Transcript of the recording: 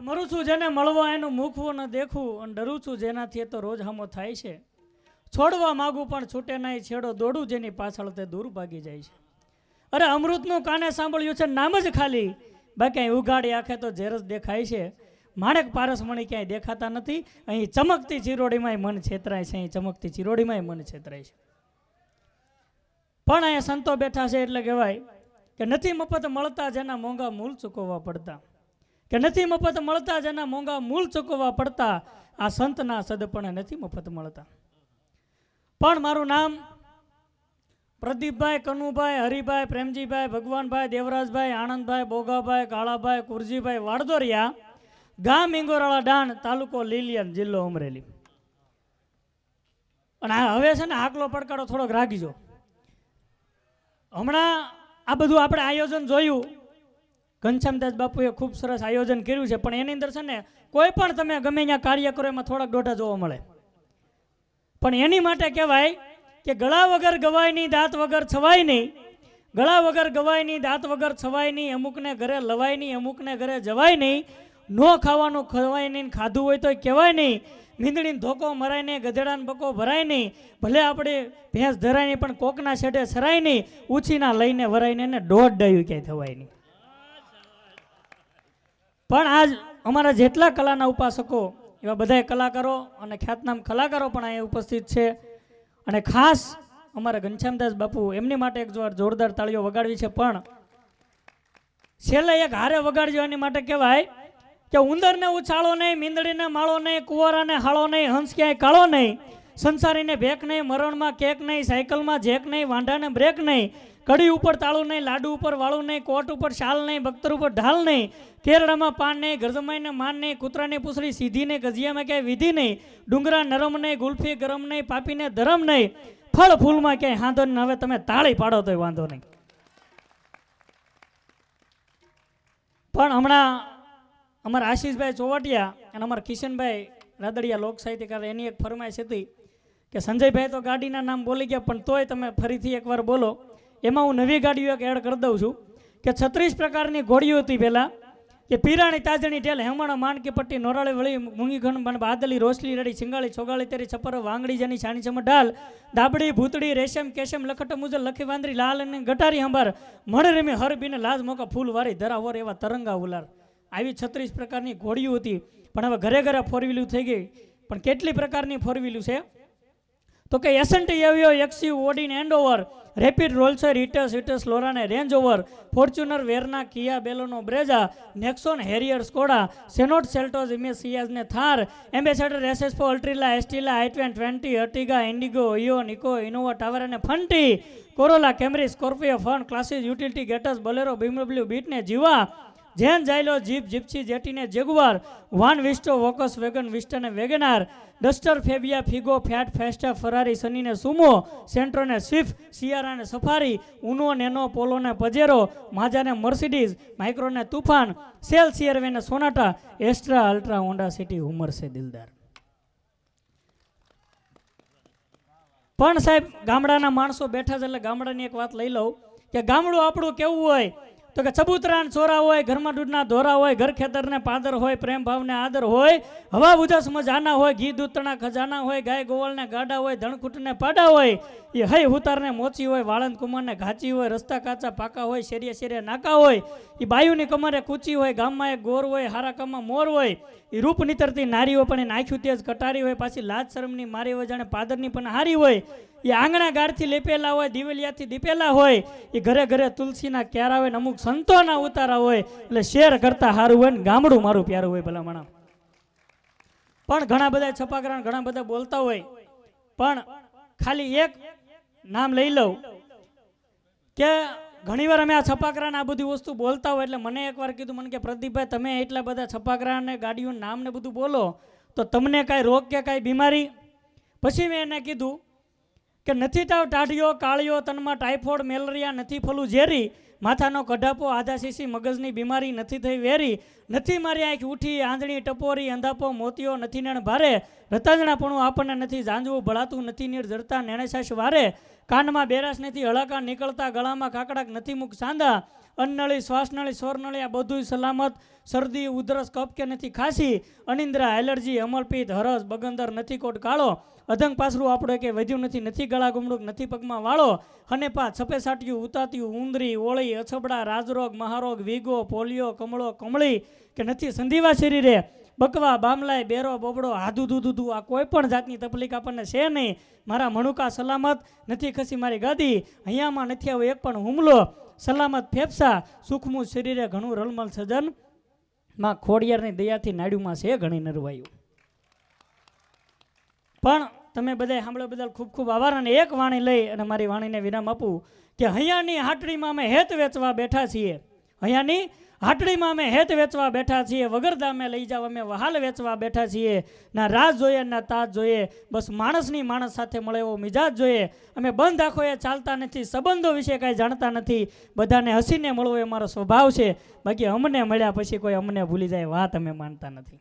મરું છું જેને મળવા એનું મૂકવું ન દેખવું અને ડરું છું જેનાથી એ તો રોજ હામો થાય છે. છોડવા માગું પણ છૂટે નહીં, છેડો દોડું જેની પાછળ તે દૂર ભાગી જાય છે. અરે અમૃતનું કાને સાંભળ્યું છે? નામ જ ખાલી. બાકી અહીં ઉગાડી આંખે તો ઝેર જ દેખાય છે. માણેક પારસમણી ક્યાંય દેખાતા નથી. અહીં ચમકતી ચિરોડીમાંય મન છેતરાય છે, અહીં ચમકતી ચિરોડીમાંય મન છેતરાય છે. પણ અહીંયા સંતો બેઠા છે એટલે કહેવાય કે નથી મફત મળતા જેના મોંઘા મૂળ ચૂકવવા પડતા. કે નથી મફત મળતા જેના મોંઘા મૂળ ચૂકવવા પડતા, આ સંતના સદપણે નથી મફત મળતા. પણ મારું નામ પ્રદીપભાઈ કનુભાઈ, હરિભાઈ, પ્રેમજીભાઈ, ભગવાનભાઈ, દેવરાજભાઈ, આનંદભાઈ, બોગાભાઈ, કાળાભાઈ, કુરજીભાઈ વાડદોરિયા, ગામ ઇંગોરાળા ડાણ તાલુકો લીલિયન, જિલ્લો અમરેલી. અને હવે છે ને આકલો પડકારો થોડોક રાખીજો. હમણાં આ બધું આપણે આયોજન જોયું. ઘનશ્યામદાસ બાપુએ ખૂબ સરસ આયોજન કર્યું છે, પણ એની અંદર છે ને કોઈ પણ તમે ગમે ત્યાં કાર્ય કરો, એમાં થોડાક દોઢા જોવા મળે. પણ એની માટે કહેવાય કે ગળા વગર ગવાય નહીં દાંત વગર છવાય નહીં, ગળા વગર ગવાય નહીં દાંત વગર છવાય નહીં, અમુકને ઘરે લવાય નહીં, અમુકને ઘરે જવાય નહીં, નો ખાવાનું ખવાય નહીં ખાધું હોય તો કહેવાય નહીં મીંદડીને ધોકો મરાય નહીં, ગધેડાને બકો ભરાય નહીં, ભલે આપણે ભેંસ ધરાય નહીં, પણ કોકના છેડે સરાય નહીં, ઉછીના લઈને વરાઈને એને દોઢ ડાયું ક્યાંય થવાય નહીં. પણ આજ અમારા જેટલા કલાના ઉપાસકો, એવા બધા કલાકારો અને ખ્યાતનામ કલાકારો પણ અહીંયા ઉપસ્થિત છે. અને ખાસ અમારા ઘનશ્યામદાસ બાપુ, એમની માટે એક જોર જોરદાર તાળીઓ વગાડવી છે, પણ છેલ્લે એક હારે વગાડજો, એની માટે કહેવાય કે ઉંદરને ઉછાળો નહીં, મીંદડીને માળો નહીં, કુંવરાને હાળો નહીં, હંસ ક્યાંય કાળો નહીં. સંસારીને ભેક નહીં, મરણમાં કેક નહીં, સાયકલમાં જેક નહીં, વાંઢાને બ્રેક નહીં, કડી ઉપર તાળું નહીં, લાડુ ઉપર વાળું નહીં, કોટ ઉપર શાલ નહીં બખ્તર ઉપર ઢાલ નહીં કેરડામાં પાન નહીં, ગરજમાઈને માન નહીં, કૂતરાની પૂછડી સીધી નહીં, ગજિયામાં ક્યાંય વિધિ નહીં, ડુંગરા નરમ નહીં, ગુલ્ફી ગરમ નહીં, પાપીને ધરમ નહીં, ફળ ફૂલમાં ક્યાંય હાંધો નહીં, હવે તમે તાળી પાડો તોય વાંધો નહીં. પણ હમણાં અમારા આશીષભાઈ ચોવટિયા અને અમારા કિશનભાઈ રાદડિયા લોક સાહિત્યકાર એની એક ફરમાઈશ હતી કે સંજયભાઈ તો ગાડીના નામ બોલી ગયા, પણ તોય તમે ફરીથી એકવાર બોલો. એમાં હું નવી ગાડીઓ એક એડ કરી દઉં છું કે છત્રીસ પ્રકારની ઘોડીઓ હતી પહેલાં. કે પીરાણી તાજણી ટેલ, હેમણ, માણકી પટ્ટી, નોરાળી વળી મૂંગીઘણ બન બાદલી રોસલી રડી સિંગાળી છોગાળી, તેરી, છપર, વાંગડી જેની છાણી છમ ઢાલ દાબડી, ભૂતડી, રેશમ, કેશમ, લખટ, મુજલ, લખી વાંદરી, લાલ અને ગટારી હંબાર મણ રેમી હર બીને લાજ મોકા ફૂલ વારી, ધરાવર એવા તરંગા ઉલાર. આવી છત્રીસ પ્રકારની ઘોડીઓ હતી. પણ હવે ઘરે ઘરે ફોર વ્હીલું થઈ ગઈ. પણ કેટલી પ્રકારની ફોર છે? તો કે એસએનટી એવિયો એક્સયુ ઓડીન એન્ડ ઓવર રેપિડ રોલ્સર હિટસ હિટર્સ લોરાને Range Rover Fortuner Verna Kia બેલોનો Brezza Nexon Harrier Skoda સેનોટ સેલ્ટોઝ ઇમે સિયાઝને થાર એમ્બેસેડર એસએસપો અલ્ટ્રીલા એસ્ટીલા આઈ ટ્વેન ટ્વેન્ટી અર્ટિગા ઇન્ડિગો ઇયો નિકો ઇનોવા ટાવર અને ફંટી કોરોલા કેમરી સ્કોર્પિયો ફન ક્લાસીસ યુટિલિટી ગેટસ બોલેરો બીમડબ્લ્યુ બીટને જીવા જેન જાયલો જીપ જીપ્સી જેટીને જેગુઆર વાન વિસ્ટો વોકસ wagon વિસ્ટાને WagonR, Duster Fabia, Figo, Fiat, Fiesta, Ferrari, સનીને Sumo, સેન્ટ્રોને સ્વિફ્ટ સિયારાને સફારી, ઉનો, નેનો, પોલોને પજેરો, માજાને મર્સિડીઝ, માઇક્રોને તુફાન સેલ સિયરવેને Sonata, Astra, Ultra, Honda City Hummer દિલદાર. પણ સાહેબ, ગામડાના માણસો બેઠા છે એટલે ગામડાની એક વાત લઈ લઉં કે ગામડું આપણું કેવું હોય? તો કે ચબૂતરા ને ચોરા હોય, ઘરમાં દૂધના ધોરા હોય, ઘર ખેતરને પાદર હોય, પ્રેમ ભાવને આદર હોય, હવા ઉજાસ મજાના હોય, ઘી દૂધના ખજાના હોય, ગાય ગોવળને ગાડા હોય, ધણકૂટને પાડા હોય, એ હૈ હુતારને મોચી હોય, વાળંદ કુમારને ઘાચી હોય, રસ્તા કાચા પાકા હોય, શેરીએ શેરીએ નાકા હોય, એ બાયુની કમરે કૂચી હોય, ગામમાં એક ગોર હોય હારા કામમાં મોર હોય, એ રૂપ નીતરતી નારીઓ પણ એ નાખ્યું તેજ કટારી હોય, પાછી લાજ શરમની મારી હોય જાણે પાદરની પણ હારી હોય એ આંગણા ગારથી લેપેલા હોય, દિવેલિયાથી દીપેલા હોય, એ ઘરે ઘરે તુલસીના ક્યારા હોય ને અમુક સંતોના ઉતારા હોય, એટલે શેર કરતા સારું હોય ને ગામડું મારું પ્યારું હોય ભલા મણા પણ ઘણા બધા છપાકરા ઘણા બધા બોલતા હોય, પણ ખાલી એક નામ લઈ લઉં કે ઘણીવાર અમે આ છપાકરાને આ બધી વસ્તુ બોલતા હોય એટલે મને એકવાર કીધું, મને કે પ્રદીપભાઈ, તમે એટલા બધા છપાકરા અને ગાડીઓના નામ ને બધું બોલો, તો તમને કાંઈ રોગ કે કાંઈ બીમારી? પછી મેં એને કીધું કે નથી તાવ ટાઢીઓ કાળીઓ, તનમાં ટાઇફોઇડ મેલેરિયા નથી ફલું ઝેરી, માથાનો કઢાપો, આધા શીશી, મગજની બીમારી નથી થઈ વેરી, નથી મારી આંખ ઉઠી, આંધળી ટપોરી, અંધાપો મોતિયો નથી નેણ ભારે, રતાજણાપણું આપણને નથી જાંજવું ભળાતું નથી નીર, જરતા નેણેસાશ વારે, કાનમાં બેરાશ નથી હળાકા નીકળતા, ગળામાં કાકડાક નથી મુખ સાંધા અન્નળી શ્વાસનળી, સ્વરનળી, આ બધું સલામત, શરદી, ઉધરસ, કફ કે નથી ખાંસી, અનિંદ્રા, એલર્જી, અમલપીત, હરસ, બગંદર, નથી કોટ કાળો અધંગ પાસરું આપણે કે વધ્યું નથી નથી ગળા ગુમડુક નથી પગમાં વાળો. અને પા, છપે સાટ્યું, ઉતાત્યું, ઉંદરી, ઓળી, અછબડા, રાજરોગ, મહારોગ, વીગો, પોલિયો, કમળો, કમળી કે નથી સંધિવા શરીરે. બકવા, બામલાય, બેરો, બોબડો હાધુ દૂધું આ કોઈ પણ જાતની તકલીફ આપણને છે નહીં. મારા મણુકા સલામત, નથી ખસી મારી ગાદી. અહીંયામાં નથી આવ્યો એક પણ હુમલો. સલામત ફેફસા, સુખમું શરીરે ઘણું રલમલ સજન. માં ખોડિયારની દયાથી નાડ્યુમાં છે ઘણી નરવાયું. પણ તમે બધા સાંભળ્યા બદલ ખૂબ ખૂબ આભાર અને એક વાણી લઈ અને મારી વાણીને વિરામ આપું કે અહીંયાની હાટડીમાં અમે હેત વેચવા બેઠા છીએ. અહીંયાની હાટડીમાં અમે હેત વેચવા બેઠા છીએ. વગર દામે લઈ જાવ અમે વહાલ વેચવા બેઠા છીએ. ના રાજ જોઈએ, ના તાજ જોઈએ. બસ માણસની માણસ સાથે મળે એવો મિજાજ જોઈએ. અમે બંધ આંખોએ ચાલતા નથી, સંબંધો વિશે કાંઈ જાણતા નથી. બધાને હસીને મળવો એ મારો સ્વભાવ છે. બાકી અમને મળ્યા પછી કોઈ અમને ભૂલી જાય, વાત અમે માનતા નથી.